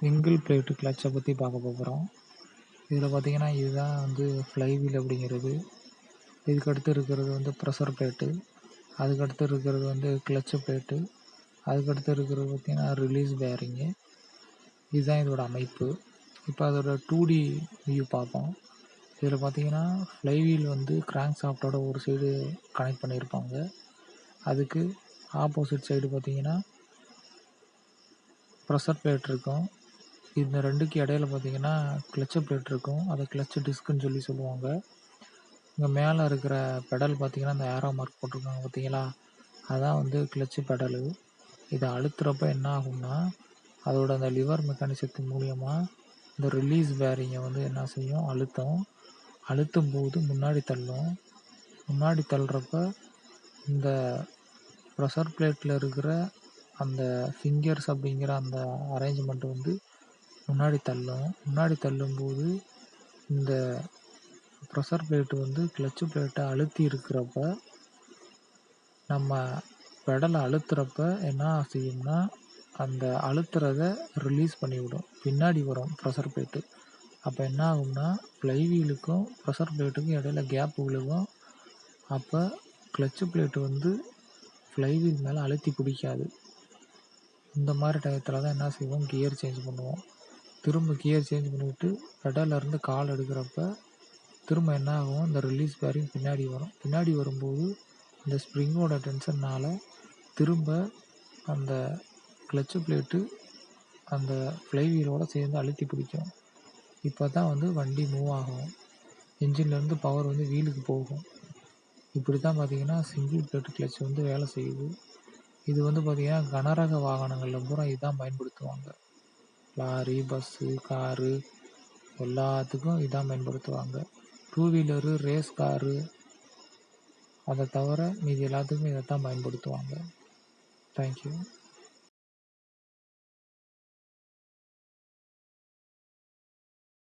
Single plate கிளச்சை பற்றி பார்க்க போகிறோம் இதில் பார்த்திங்கன்னா இதுதான் வந்து ஃப்ளைவீல் அப்படிங்கிறது. இதுக்கு அடுத்து இருக்கிறது வந்து ப்ரெஷர் பிளேட்டு அதுக்கடுத்து இருக்கிறது வந்து கிளச்சு பிளேட்டு அதுக்கடுத்து இருக்கிறது பார்த்திங்கன்னா ரிலீஸ் பேரிங்கு இதுதான் இதோட அமைப்பு. இப்போ அதோட டூ டி வியூ பார்ப்போம். இதில் பார்த்தீங்கன்னா ஃப்ளைவீல் வந்து கிராங்க் சாஃப்டோட ஒரு சைடு கனெக்ட் பண்ணியிருப்பாங்க. அதுக்கு ஆப்போசிட் சைடு பார்த்திங்கன்னா ப்ரெஷர் பிளேட் இருக்கும். இந்த ரெண்டுக்கு இடையில பார்த்தீங்கன்னா கிளச்சு பிளேட் இருக்கும். அதை கிளச்சு டிஸ்க்குன்னு சொல்லி சொல்லுவாங்க. இங்கே மேலே இருக்கிற பெடல் பார்த்தீங்கன்னா இந்த ஏரோ மார்க் போட்டிருக்காங்க பார்த்தீங்களா அதான் வந்து கிளச்சு பெடலு. இதை அழுத்துறப்ப என்ன ஆகும்னா அதோட அந்த லிவர் மெக்கானிசத்தின் மூலியமாக இந்த ரிலீஸ் பேரிங்கை வந்து என்ன செய்யும்? அழுத்தம். அழுத்தும் போது முன்னாடி தள்ளும். முன்னாடி தள்ளுறப்ப இந்த ப்ரெஷர் பிளேட்டில் இருக்கிற அந்த ஃபிங்கர்ஸ் அப்படிங்கிற அந்த அரேஞ்ச்மெண்ட் வந்து முன்னாடி தள்ளும். முன்னாடி தள்ளும்போது இந்த ப்ரெஷர் பிளேட்டு வந்து கிளச்சு பிளேட்டை அழுத்தி இருக்கிறப்ப நம்ம பெடலை அழுத்துறப்ப என்ன செய்யும்னா அந்த அழுத்துறத ரிலீஸ் பண்ணிவிடும். பின்னாடி வரும் ப்ரெஷர் பிளேட்டு அப்போ என்ன ஆகும்னா ஃப்ளைவீலுக்கும் ப்ரெஷர் பிளேட்டுக்கும் இடையில கேப் விழுகும். அப்போ கிளச்சு பிளேட்டு வந்து ஃப்ளைவீல் மேலே அழுத்தி பிடிக்காது. இந்த மாதிரி டயத்தில் தான் என்ன செய்வோம்? கியர் சேஞ்ச் பண்ணுவோம். திரும்ப கியர் சேஞ்ச் பண்ணிவிட்டு பெடலேருந்து கால் எடுக்கிறப்ப திரும்ப என்ன ஆகும்? இந்த ரிலீஸ் பேரிங் பின்னாடி வரும். பின்னாடி வரும்போது இந்த ஸ்ப்ரிங்கோட டென்ஷன்னால் திரும்ப அந்த கிளச்சு பிளேட்டு அந்த ஃப்ளைவீலோட சேர்ந்து அழுத்தி பிடிக்கும். இப்போ தான் வந்து வண்டி மூவ் ஆகும். இன்ஜின்லேருந்து பவர் வந்து வீலுக்கு போகும். இப்படி தான் பார்த்தீங்கன்னா சிங்கிள் பிளேட்டு கிளச் வந்து வேலை செய்யுது. இது வந்து பார்த்திங்கன்னா கனரக வாகனங்களில் பூரா இதுதான் பயன்படுத்துவாங்க. லாரி பஸ்ஸு காரு எல்லாத்துக்கும் இதான் பயன்படுத்துவாங்க. டூ வீலரு ரேஸ் காரு அதை தவிர மீதி எல்லாத்துக்குமே இதை தான் பயன்படுத்துவாங்க தேங்க்யூ